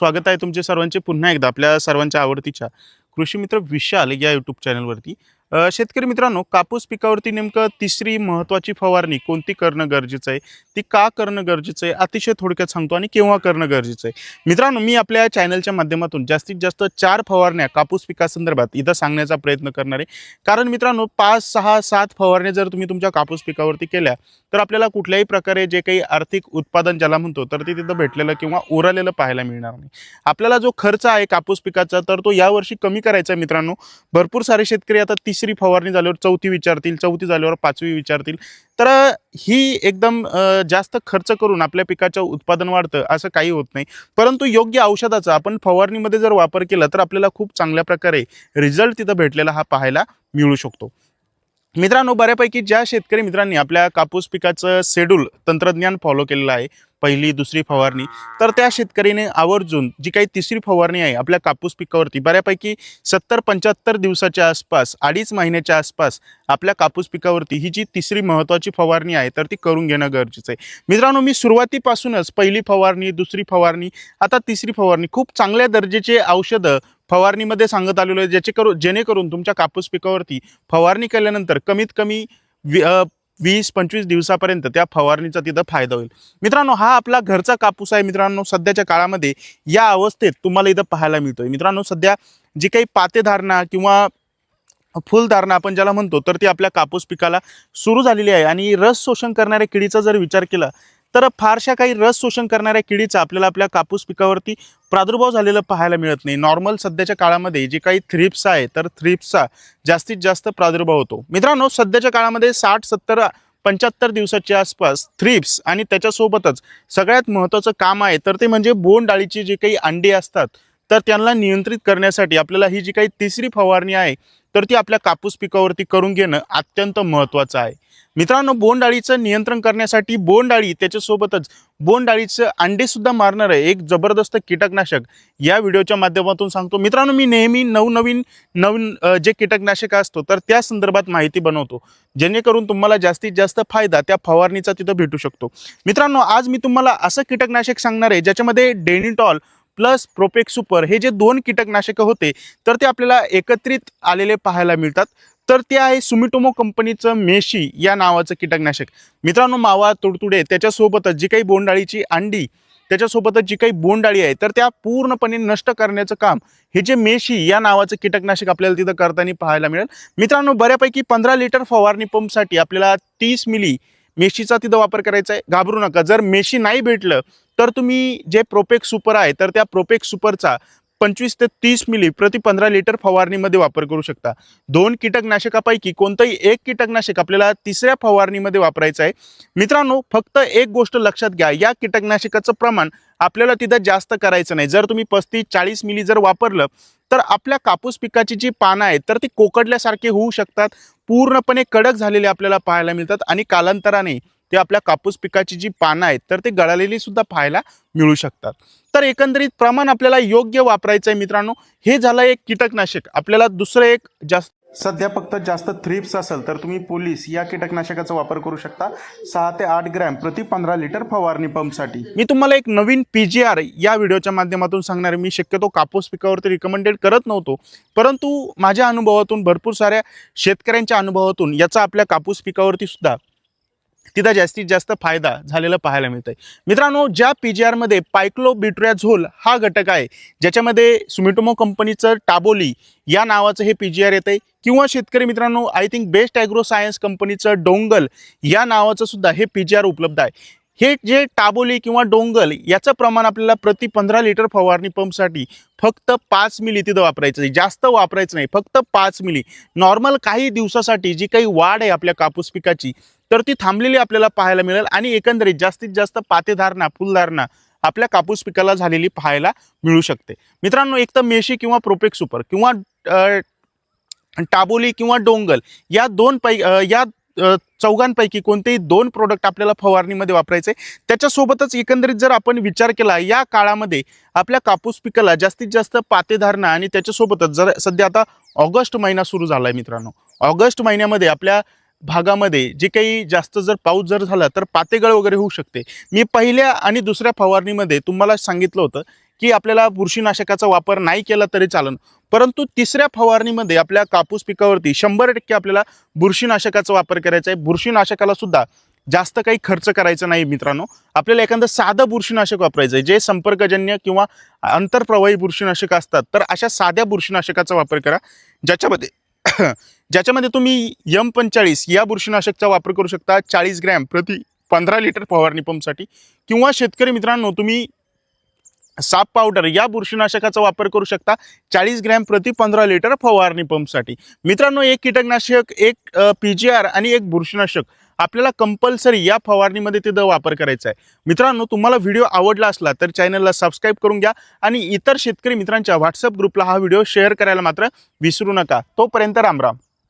स्वागत आहे तुमचे सर्वांचे पुन्हा एकदा आपल्या सर्वांच्या आवडतीच्या कृषी मित्र विशाल या यूट्यूब चॅनलवरती शेतकरी मित्रांनो कापूस पिकावरती नेमकं तिसरी महत्त्वाची फवारणी कोणती करणं गरजेचं आहे? ती का करणं गरजेचं आहे? अतिशय थोडक्यात सांगतो आणि केव्हा करणं गरजेचं आहे. मित्रांनो मी आपल्या चॅनलच्या माध्यमातून जास्तीत जास्त चार फवारण्या कापूस पिकासंदर्भात इथं सांगण्याचा प्रयत्न करणार आहे. कारण मित्रांनो पाच सहा सात फवारण्या जर तुम्ही तुमच्या कापूस पिकावरती केल्या तर आपल्याला कुठल्याही प्रकारे जे काही आर्थिक उत्पादन ज्याला म्हणतो तर ते तिथं भेटलेलं किंवा उरलेलं पाहायला मिळणार नाही. आपल्याला जो खर्च आहे कापूस पिकाचा तर तो यावर्षी कमी करायचा आहे मित्रांनो. भरपूर सारे शेतकरी आता तिसरी फवारणी झाल्यावर चौथी विचारतील चौथी झाल्यावर पाचवी विचारतील. तर ही एकदम जास्त खर्च करून आपल्या पिकाचं उत्पादन वाढतं असं काही होत नाही. परंतु योग्य औषधाचा आपण फवारणीमध्ये जर वापर केला तर आपल्याला खूप चांगल्या प्रकारे रिझल्ट तिथं भेटलेला हा पाहायला मिळू शकतो. मित्रांनो बऱ्यापैकी ज्या शेतकरी मित्रांनी आपल्या कापूस पिकाचं शेड्यूल तंत्रज्ञान फॉलो केलेलं आहे पहिली दुसरी फवारणी तर त्या शेतकरीने आवर्जून जी काही तिसरी फवारणी आहे आपल्या कापूस पिकावरती बऱ्यापैकी सत्तर पंच्याहत्तर दिवसाच्या आसपास अडीच महिन्याच्या आसपास आपल्या कापूस पिकावरती ही जी तिसरी महत्त्वाची फवारणी आहे तर ती करून घेणं गरजेचं आहे. मित्रांनो मी सुरुवातीपासूनच पहिली फवारणी दुसरी फवारणी आता तिसरी फवारणी खूप चांगल्या दर्जेचे औषधं फवारणीमध्ये सांगत आलेलो आहे ज्याचे करू जेणेकरून तुमच्या कापूस पिकावरती फवारणी केल्यानंतर कमीत कमी वि वीस पंचवीस दिवसापर्यंत त्या फवारणीचा तिथं फायदा होईल. मित्रांनो हा आपला घरचा कापूस आहे. मित्रांनो सध्याच्या काळामध्ये या अवस्थेत तुम्हाला इथं पाहायला मिळतोय. मित्रांनो सध्या जी काही पातेधारणा किंवा फुलधारणा आपण ज्याला म्हणतो तर ती आपल्या कापूस पिकाला सुरू झालेली आहे. आणि रस शोषण करणाऱ्या किडीचा जर विचार केला तर फारशा काही रस शोषण करणाऱ्या किडीचा आपल्याला आपल्या कापूस पिकावरती प्रादुर्भाव झालेला पाहायला मिळत नाही. नॉर्मल सध्याच्या काळामध्ये जे काही थ्रिप्स आहे तर थ्रिप्सचा जास्तीत जास्त प्रादुर्भाव होतो. मित्रांनो सध्याच्या काळामध्ये साठ सत्तर पंच्याहत्तर दिवसाच्या आसपास थ्रिप्स आणि त्याच्यासोबतच सगळ्यात महत्त्वाचं काम आहे तर ते म्हणजे बोंड डाळीची जे काही अंडी असतात तर त्यांना नियंत्रित करण्यासाठी आपल्याला ही जी काही तिसरी फवारणी आहे तर ती आपल्या कापूस पिकावरती करून घेणं अत्यंत महत्त्वाचं आहे. मित्रांनो बोंडाळीचं नियंत्रण करण्यासाठी बोंडाळी त्याच्यासोबतच बोंडाळीचं अंडेसुद्धा मारणारं एक जबरदस्त कीटकनाशक या व्हिडिओच्या माध्यमातून सांगतो. मित्रांनो मी नेहमी नवनवीन नवीन जे कीटकनाशक असतो तर त्या संदर्भात माहिती बनवतो. जेणेकरून तुम्हाला जास्तीत जास्त फायदा त्या फवारणीचा तिथं भेटू शकतो. मित्रांनो आज मी तुम्हाला असं कीटकनाशक सांगणार आहे ज्याच्यामध्ये डेनिटॉल प्लस प्रोपेक सुपर हे जे दोन कीटकनाशकं होते तर ते आपल्याला एकत्रित आलेले पाहायला मिळतात. तर ते आहे सुमिटोमो कंपनीचं मेशी या नावाचं कीटकनाशक. मित्रांनो मावा तुडतुडे त्याच्यासोबतच जी काही बोंडाळीची अंडी त्याच्यासोबतच जी काही बोंडाळी आहे तर त्या पूर्णपणे नष्ट करण्याचं काम हे जे मेशी या नावाचं कीटकनाशक आपल्याला तिथं करताना पाहायला मिळेल. मित्रांनो बऱ्यापैकी पंधरा लिटर फवारणी पंपसाठी आपल्याला तीस मिली मेशीचा तिथं वापर करायचा आहे. घाबरू नका. जर मेशी नाही भेटलं तर तुम्ही जे प्रोपेक सुपर आहे तर त्या प्रोपेक सुपरचा पंचवीस ते तीस मिली प्रति पंधरा लिटर फवारणीमध्ये वापर करू शकता. दोन कीटकनाशकापैकी कोणतंही एक कीटकनाशक आपल्याला तिसऱ्या फवारणीमध्ये वापरायचं आहे. मित्रांनो फक्त एक गोष्ट लक्षात घ्या या कीटकनाशकाचं प्रमाण आपल्याला तिथं जास्त करायचं नाही. जर तुम्ही पस्तीस चाळीस मिली जर वापरलं तर आपल्या कापूस पिकाची जी पानं आहेत तर ती कोकडल्यासारखे होऊ शकतात. पूर्णपणे कडक झालेले आपल्याला पाहायला मिळतात आणि कालांतराने ते आपल्या कापूस पिकाची जी पानं आहेत तर ते गळालेली सुद्धा पाहायला मिळू शकतात. तर एकंदरीत प्रमाण आपल्याला योग्य वापरायचं आहे मित्रांनो. हे झालं एक कीटकनाशक. आपल्याला दुसरं एक जास्त सध्या फक्त जास्त थ्रिप्स असेल तर तुम्ही पोलीस या कीटकनाशकाचा वापर करू शकता. सहा ते आठ ग्रॅम प्रति पंधरा लिटर फवारणी पंपसाठी. मी तुम्हाला एक नवीन पी जी आर या व्हिडिओच्या माध्यमातून सांगणार आहे. मी शक्यतो कापूस पिकावरती रिकमेंडेड करत नव्हतो. परंतु माझ्या अनुभवातून भरपूर साऱ्या शेतकऱ्यांच्या अनुभवातून याचा आपल्या कापूस पिकावरती सुद्धा तिथं जास्तीत जास्त फायदा झालेला पाहायला मिळतंय. मित्रांनो ज्या पी जी आरमध्ये पायक्लोबिट्रॅझोल हा घटक आहे ज्याच्यामध्ये सुमिटोमो कंपनीचं टाबोली या नावाचं हे पी जी आर येतं आहे किंवा शेतकरी मित्रांनो I think best agro science कंपनीचं डोंगल या नावाचं सुद्धा हे पी जी आर उपलब्ध आहे. हे जे टाबोली किंवा डोंगल याचं प्रमाण आपल्याला प्रति पंधरा लिटर फवारणी पंपसाठी फक्त पाच मिली तिथं वापरायचं आहे. जास्त वापरायचं नाही फक्त पाच मिली. नॉर्मल काही दिवसासाठी जी काही वाढ आहे आपल्या कापूस पिकाची तर ती थांबलेली आपल्याला पाहायला मिळेल. आणि एकंदरीत जास्तीत जास्त पातेधारणा फुलधारणा आपल्या कापूस पिकाला झालेली पाहायला मिळू शकते. मित्रांनो एक तर मेशी किंवा प्रोपेक सुपर किंवा टाबोली किंवा डोंगल या दोन पै या चौघांपैकी कोणतेही दोन प्रोडक्ट आपल्याला फवारणीमध्ये वापरायचे. त्याच्यासोबतच एकंदरीत जर आपण विचार केला या काळामध्ये आपल्या कापूस पिकाला जास्तीत जास्त पातेधारणा आणि त्याच्यासोबतच जर सध्या आता ऑगस्ट महिना सुरू झाला आहे मित्रांनो. ऑगस्ट महिन्यामध्ये आपल्या भागामध्ये जे काही जास्त जर पाऊस जर झाला तर पातेगळ वगैरे होऊ शकते. मी पहिल्या आणि दुसऱ्या फवारणीमध्ये तुम्हाला सांगितलं होतं की आपल्याला बुरशीनाशकाचा वापर नाही केला तरी चालन. परंतु तिसऱ्या फवारणीमध्ये आपल्या कापूस पिकावरती शंभर टक्के आपल्याला बुरशीनाशकाचा वापर करायचा आहे. बुरशीनाशकाला सुद्धा जास्त काही खर्च करायचा नाही मित्रांनो. आपल्याला एखादं साधं बुरशीनाशक वापरायचं आहे. जे संपर्कजन्य किंवा आंतरप्रवाही बुरशीनाशक असतात तर अशा साध्या बुरशीनाशकाचा वापर करा. ज्याच्यामध्ये ज्याच्यामध्ये तुम्ही यम पंचाळीस या बुरशीनाशकचा वापर करू शकता. चाळीस ग्रॅम प्रति पंधरा लिटर फवारणी पंपसाठी. किंवा शेतकरी मित्रांनो तुम्ही साप पावडर या बुरशीनाशकाचा वापर करू शकता. चाळीस ग्रॅम प्रति पंधरा लिटर फवारणी पंपसाठी. मित्रांनो एक कीटकनाशक एक पी जी आर आणि एक बुरशीनाशक आपल्याला कंपल्सरी या फवारणीमध्ये तिथं वापर करायचा आहे. मित्रांनो तुम्हाला व्हिडिओ आवडला असला तर चॅनलला सबस्क्राईब करून घ्या आणि इतर शेतकरी मित्रांच्या व्हॉट्सअप ग्रुपला हा व्हिडिओ शेअर करायला मात्र विसरू नका. तोपर्यंत रामराम